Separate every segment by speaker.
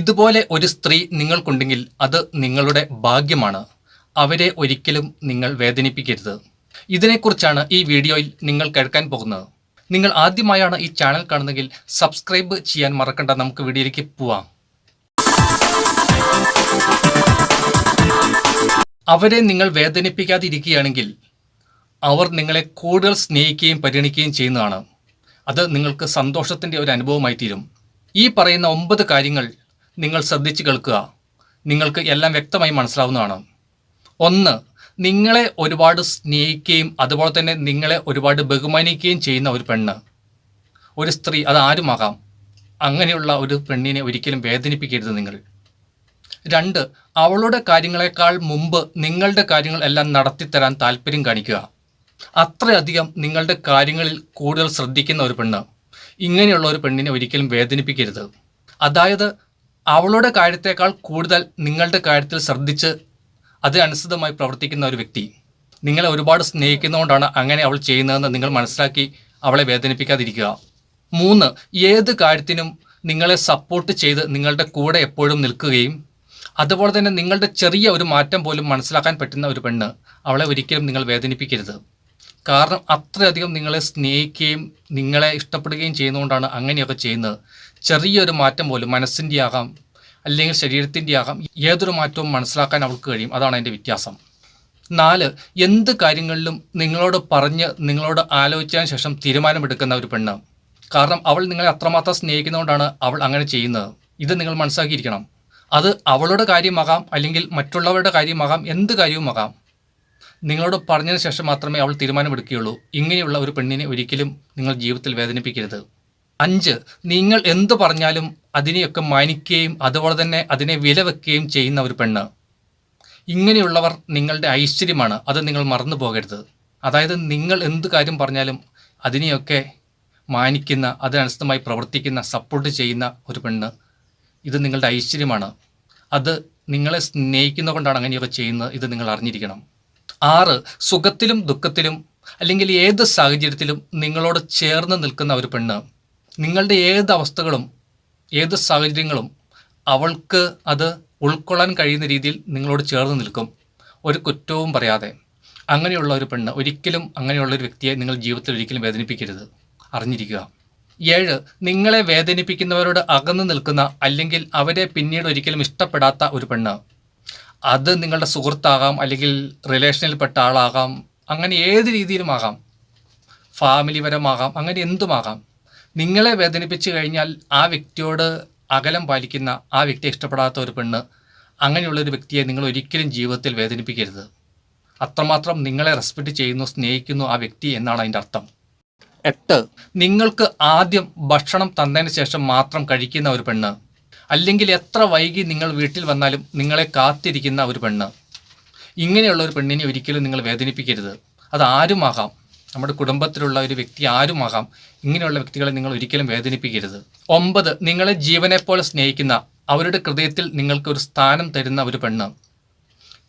Speaker 1: ഇതുപോലെ ഒരു സ്ത്രീ നിങ്ങൾക്കുണ്ടെങ്കിൽ അത് നിങ്ങളുടെ ഭാഗ്യമാണ്. അവരെ ഒരിക്കലും നിങ്ങൾ വേദനിപ്പിക്കരുത്. ഇതിനെക്കുറിച്ചാണ് ഈ വീഡിയോയിൽ നിങ്ങൾ കേൾക്കാൻ പോകുന്നത്. നിങ്ങൾ ആദ്യമായാണ് ഈ ചാനൽ കാണുന്നതെങ്കിൽ സബ്സ്ക്രൈബ് ചെയ്യാൻ മറക്കണ്ട. നമുക്ക് വീഡിയോയിലേക്ക് പോവാം. അവരെ നിങ്ങൾ വേദനിപ്പിക്കാതിരിക്കുകയാണെങ്കിൽ അവർ നിങ്ങളെ കൂടുതൽ സ്നേഹിക്കുകയും പരിഗണിക്കുകയും ചെയ്യുന്നതാണ്. അത് നിങ്ങൾക്ക് സന്തോഷത്തിന്റെ ഒരു അനുഭവമായി തീരും. ഈ പറയുന്ന ഒമ്പത് കാര്യങ്ങൾ നിങ്ങൾ ശ്രദ്ധിച്ച് കേൾക്കുക. നിങ്ങൾക്ക് എല്ലാം വ്യക്തമായി മനസ്സിലാവുന്നതാണ്. ഒന്ന് നിങ്ങളെ ഒരുപാട് സ്നേഹിക്കുകയും അതുപോലെ തന്നെ നിങ്ങളെ ഒരുപാട് ബഹുമാനിക്കുകയും ചെയ്യുന്ന ഒരു പെണ്ണ്. ഒരു സ്ത്രീ അത് ആരുമാകാം? അങ്ങനെയുള്ള ഒരു പെണ്ണിനെ ഒരിക്കലും വേദനിപ്പിക്കരുത് നിങ്ങൾ. രണ്ട് അവളുടെ കാര്യങ്ങളെക്കാൾ മുമ്പ് നിങ്ങളുടെ കാര്യങ്ങൾ എല്ലാം നടത്തിത്തരാൻ താല്പര്യം കാണിക്കുക. അത്രയധികം നിങ്ങളുടെ കാര്യങ്ങളിൽ കൂടുതൽ ശ്രദ്ധിക്കുന്ന ഒരു പെണ്ണ്. ഇങ്ങനെയുള്ള ഒരു പെണ്ണിനെ ഒരിക്കലും വേദനിപ്പിക്കരുത്. അതായത് അവളുടെ കാര്യത്തേക്കാൾ കൂടുതൽ നിങ്ങളുടെ കാര്യത്തിൽ ശ്രദ്ധിച്ച് അതിനനുസൃതമായി പ്രവർത്തിക്കുന്ന ഒരു വ്യക്തി. നിങ്ങളെ ഒരുപാട് സ്നേഹിക്കുന്നതുകൊണ്ടാണ് അങ്ങനെ അവൾ ചെയ്യുന്നതെന്ന് നിങ്ങൾ മനസ്സിലാക്കി അവളെ വേദനിപ്പിക്കാതിരിക്കുക. മൂന്ന് ഏത് കാര്യത്തിനും നിങ്ങളെ സപ്പോർട്ട് ചെയ്ത് നിങ്ങളുടെ കൂടെ എപ്പോഴും നിൽക്കുകയും അതുപോലെ തന്നെ നിങ്ങളുടെ ചെറിയ ഒരു മാറ്റം പോലും മനസ്സിലാക്കാൻ പറ്റുന്ന ഒരു പെണ്ണ് അവളെ ഒരിക്കലും നിങ്ങൾ വേദനിപ്പിക്കരുത്. കാരണം അത്രയധികം നിങ്ങളെ സ്നേഹിക്കുകയും നിങ്ങളെ ഇഷ്ടപ്പെടുകയും ചെയ്യുന്നതുകൊണ്ടാണ് അങ്ങനെയൊക്കെ ചെയ്യുന്നത്. ചെറിയൊരു മാറ്റം പോലും മനസ്സിന്റെ ആകാം അല്ലെങ്കിൽ ശരീരത്തിന്റെ ആകാം ഏതൊരു മാറ്റവും മനസ്സിലാക്കാൻ അവൾക്ക് കഴിയും. അതാണ് അതിന്റെ വ്യത്യാസം. നാല് എന്ത് കാര്യങ്ങളിലും നിങ്ങളോട് പറഞ്ഞ് നിങ്ങളോട് ആലോചിച്ചതിന് ശേഷം തീരുമാനമെടുക്കുന്ന ഒരു പെണ്ണ്. കാരണം അവൾ നിങ്ങളെ അത്രമാത്രം സ്നേഹിക്കുന്നതുകൊണ്ടാണ് അവൾ അങ്ങനെ ചെയ്യുന്നത്. ഇത് നിങ്ങൾ മനസ്സിലാക്കിയിരിക്കണം. അത് അവളുടെ കാര്യമാകാം അല്ലെങ്കിൽ മറ്റുള്ളവരുടെ കാര്യമാകാം എന്ത് കാര്യവുമാകാം. നിങ്ങളോട് പറഞ്ഞതിന് ശേഷം മാത്രമേ അവൾ തീരുമാനമെടുക്കുകയുള്ളൂ. ഇങ്ങനെയുള്ള ഒരു പെണ്ണിനെ ഒരിക്കലും നിങ്ങൾ ജീവിതത്തിൽ വേദനിപ്പിക്കരുത്. അഞ്ച് നിങ്ങൾ എന്തു പറഞ്ഞാലും അതിനെയൊക്കെ മാനിക്കുകയും അതുപോലെ തന്നെ അതിനെ വില വെക്കുകയും ചെയ്യുന്ന ഒരു പെണ്ണ്. ഇങ്ങനെയുള്ളവർ നിങ്ങളുടെ ഐശ്വര്യമാണ് അത് നിങ്ങൾ മറന്നു പോകരുത്. അതായത് നിങ്ങൾ എന്ത് കാര്യം പറഞ്ഞാലും അതിനെയൊക്കെ മാനിക്കുന്ന അതിനനുസൃതമായി പ്രവർത്തിക്കുന്ന സപ്പോർട്ട് ചെയ്യുന്ന ഒരു പെണ്ണ്. ഇത് നിങ്ങളുടെ ഐശ്വര്യമാണ്. അത് നിങ്ങളെ സ്നേഹിക്കുന്ന കൊണ്ടാണ് അങ്ങനെയൊക്കെ ചെയ്യുന്നത് ഇത് നിങ്ങൾ അറിഞ്ഞിരിക്കണം. ആറ് സുഖത്തിലും ദുഃഖത്തിലും അല്ലെങ്കിൽ ഏത് സാഹചര്യത്തിലും നിങ്ങളോട് ചേർന്ന് നിൽക്കുന്ന ഒരു പെണ്ണ്. നിങ്ങളുടെ ഏത് അവസ്ഥകളും ഏത് സാഹചര്യങ്ങളും അവൾക്ക് അത് ഉൾക്കൊള്ളാൻ കഴിയുന്ന രീതിയിൽ നിങ്ങളോട് ചേർന്ന് നിൽക്കും. ഒരു കുറ്റവും പറയാതെ. അങ്ങനെയുള്ള ഒരു പെണ്ണ് ഒരിക്കലും അങ്ങനെയുള്ള ഒരു വ്യക്തിയെ നിങ്ങൾ ജീവിതത്തിൽ ഒരിക്കലും വേദനിപ്പിക്കരുത്. അറിഞ്ഞിരിക്കുക. ഏഴ് നിങ്ങളെ വേദനിപ്പിക്കുന്നവരോട് അകന്നു നിൽക്കുന്ന അല്ലെങ്കിൽ അവരെ പിന്നീട് ഒരിക്കലും ഇഷ്ടപ്പെടാത്ത ഒരു പെണ്ണ്. അത് നിങ്ങളുടെ സുഹൃത്താകാം അല്ലെങ്കിൽ റിലേഷനിൽപ്പെട്ട ആളാകാം. അങ്ങനെ ഏത് രീതിയിലുമാകാം ഫാമിലി പരമാകാം. അങ്ങനെ എന്തുമാകാം? നിങ്ങളെ വേദനിപ്പിച്ചു കഴിഞ്ഞാൽ ആ വ്യക്തിയോട് അകലം പാലിക്കുന്ന ആ വ്യക്തിയെ ഇഷ്ടപ്പെടാത്ത ഒരു പെണ്ണ് അങ്ങനെയുള്ളൊരു വ്യക്തിയെ നിങ്ങൾ ഒരിക്കലും ജീവിതത്തിൽ വേദനിപ്പിക്കരുത്. അത്രമാത്രം നിങ്ങളെ റെസ്പെക്ട് ചെയ്യുന്നു സ്നേഹിക്കുന്നു ആ വ്യക്തി എന്നാണ് അതിന്റെ അർത്ഥം. എട്ട് നിങ്ങൾക്ക് ആദ്യം ഭക്ഷണം തന്നതിന് ശേഷം മാത്രം കഴിക്കുന്ന ഒരു പെണ്ണ്. അല്ലെങ്കിൽ എത്ര വൈകി നിങ്ങൾ വീട്ടിൽ വന്നാലും നിങ്ങളെ കാത്തിരിക്കുന്ന ഒരു പെണ്ണ്. ഇങ്ങനെയുള്ള ഒരു പെണ്ണിനെ ഒരിക്കലും നിങ്ങൾ വേദനിപ്പിക്കരുത്. അത് ആരുമാകാം. നമ്മുടെ കുടുംബത്തിലുള്ള ഒരു വ്യക്തി ആരുമാകാം ഇങ്ങനെയുള്ള വ്യക്തികളെ നിങ്ങൾ ഒരിക്കലും വേദനിപ്പിക്കരുത്. ഒമ്പത് നിങ്ങളെ ജീവനെപ്പോലെ സ്നേഹിക്കുന്ന അവരുടെ ഹൃദയത്തിൽ നിങ്ങൾക്ക് ഒരു സ്ഥാനം തരുന്ന ഒരു പെണ്ണ്.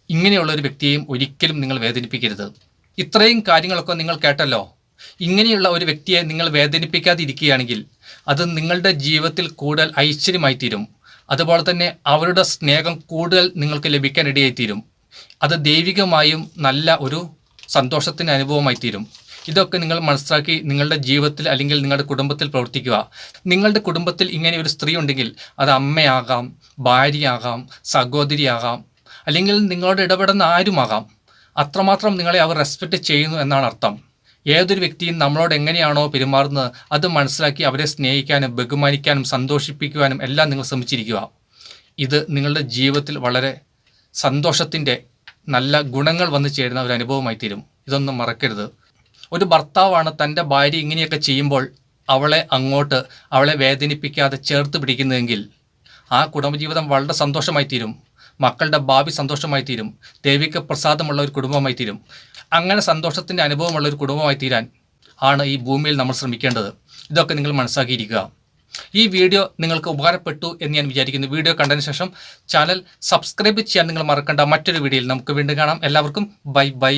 Speaker 1: ഇങ്ങനെയുള്ള ഒരു വ്യക്തിയെയും ഒരിക്കലും നിങ്ങൾ വേദനിപ്പിക്കരുത്. ഇത്രയും കാര്യങ്ങളൊക്കെ നിങ്ങൾ കേട്ടല്ലോ. ഇങ്ങനെയുള്ള ഒരു വ്യക്തിയെ നിങ്ങൾ വേദനിപ്പിക്കാതിരിക്കുകയാണെങ്കിൽ അത് നിങ്ങളുടെ ജീവിതത്തിൽ കൂടുതൽ ഐശ്വര്യമായി തീരും അതുപോലെ തന്നെ അവരുടെ സ്നേഹം കൂടുതൽ നിങ്ങൾക്ക് ലഭിക്കാനിടയായി തീരും അത് ദൈവികമായും നല്ല ഒരു സന്തോഷത്തിന്റെ അനുഭവമായി തീരും ഇതൊക്കെ നിങ്ങൾ മനസ്സിലാക്കി നിങ്ങളുടെ ജീവിതത്തിൽ അല്ലെങ്കിൽ നിങ്ങളുടെ കുടുംബത്തിൽ പ്രവർത്തിക്കുക. നിങ്ങളുടെ കുടുംബത്തിൽ ഇങ്ങനെ ഒരു സ്ത്രീ ഉണ്ടെങ്കിൽ അത് അമ്മയാകാം ഭാര്യയാകാം സഹോദരിയാകാം അല്ലെങ്കിൽ നിങ്ങളോട് ഇടപെടുന്ന ആരുമാകാം. അത്രമാത്രം നിങ്ങളെ അവർ റെസ്പെക്റ്റ് ചെയ്യുന്നു എന്നാണ് അർത്ഥം. ഏതൊരു വ്യക്തിയും നമ്മളോട് എങ്ങനെയാണോ പെരുമാറുന്നത് അത് മനസ്സിലാക്കി അവരെ സ്നേഹിക്കാനും ബഹുമാനിക്കാനും സന്തോഷിപ്പിക്കുവാനും എല്ലാം നിങ്ങൾ ശ്രമിച്ചിരിക്കുക. ഇത് നിങ്ങളുടെ ജീവിതത്തിൽ വളരെ സന്തോഷത്തിന്റെ നല്ല ഗുണങ്ങൾ വന്നു ചേരുന്ന ഒരു അനുഭവമായി തീരും ഇതൊന്നും മറക്കരുത്. ഒരു ഭർത്താവാണ് തന്റെ ഭാര്യ ഇങ്ങനെയൊക്കെ ചെയ്യുമ്പോൾ അവളെ അങ്ങോട്ട് അവളെ വേദനിപ്പിക്കാതെ ചേർത്ത് പിടിക്കുന്നതെങ്കിൽ ആ കുടുംബജീവിതം വളരെ സന്തോഷമായി തീരും മക്കളുടെ ഭാവി സന്തോഷമായി തീരും ദേവിക്ക് പ്രസാദമുള്ള ഒരു കുടുംബമായി തീരും അങ്ങനെ സന്തോഷത്തിന്റെ അനുഭവമുള്ള ഒരു കുടുംബമായി തീരാൻ ആണ് ഈ ഭൂമിയിൽ നമ്മൾ ശ്രമിക്കേണ്ടത്. ഇതൊക്കെ നിങ്ങൾ മനസ്സാക്കിയിരിക്കുക ഈ വീഡിയോ നിങ്ങൾക്ക് ഉപകാരപ്പെട്ടു എന്ന് ഞാൻ വിചാരിക്കുന്നു. വീഡിയോ കണ്ടതിന് ശേഷം ചാനൽ സബ്സ്ക്രൈബ് ചെയ്യാൻ നിങ്ങൾ മറക്കേണ്ട. മറ്റൊരു വീഡിയോയിൽ നമുക്ക് വീണ്ടും കാണാം. എല്ലാവർക്കും ബൈ ബൈ.